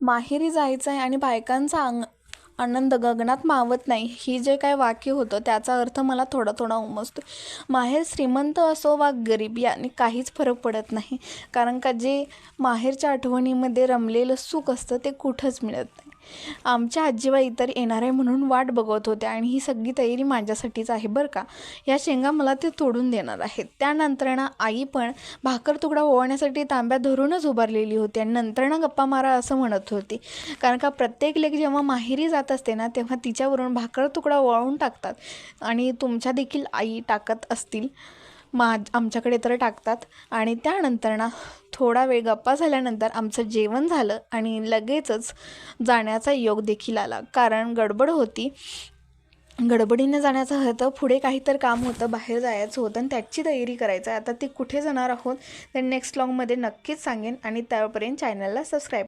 माहेरी जायचं आहे आणि बायकांचा अंग आनंद गगनात मावत नाही. ही जे काय वाक्य होतं त्याचा अर्थ मला थोडा थोडा उमजतो माहेर श्रीमंत असो वा गरीब याने काहीच फरक पडत नाही. कारण का जे माहेरच्या आठवणीमध्ये रमलेलं सुख असतं ते कुठंच मिळत नाही. आमच्या आजीबाई तर येणार आहे म्हणून वाट बघत होत्या आणि ही सगळी तयारी माझ्यासाठीच आहे बरं का. या शेंगा मला ते तोडून देणार आहेत. त्यानंतर ना आई पण भाकर तुकडा ओवण्यासाठी तांब्या धरूनच उभारलेली होती आणि नंतर ना गप्पा मारा असं म्हणत होती. कारण का प्रत्येक लेक जेव्हा माहेरी जात असते ना तेव्हा तिच्यावरून भाकर तुकडा वळून टाकतात आणि तुमच्या देखील आई टाकत असतील. मा आमच्याकडे तर टाकतात. आणि त्यानंतर ना थोडा वेळ गप्पा झाल्यानंतर आमचं जेवण झालं आणि लगेचच जाण्याचा योग देखील आला. कारण गडबड होती. गडबडीने जाण्याचं होतं. पुढे काही तर काम होतं. बाहेर जायचं होतं. आणि त्याची तयारी करायचं आहे. आता ते कुठे जाणार आहोत? ते नेक्स्ट लॉगमध्ये नक्कीच सांगेन. आणि त्यापर्यंत चॅनलला सबस्क्राईब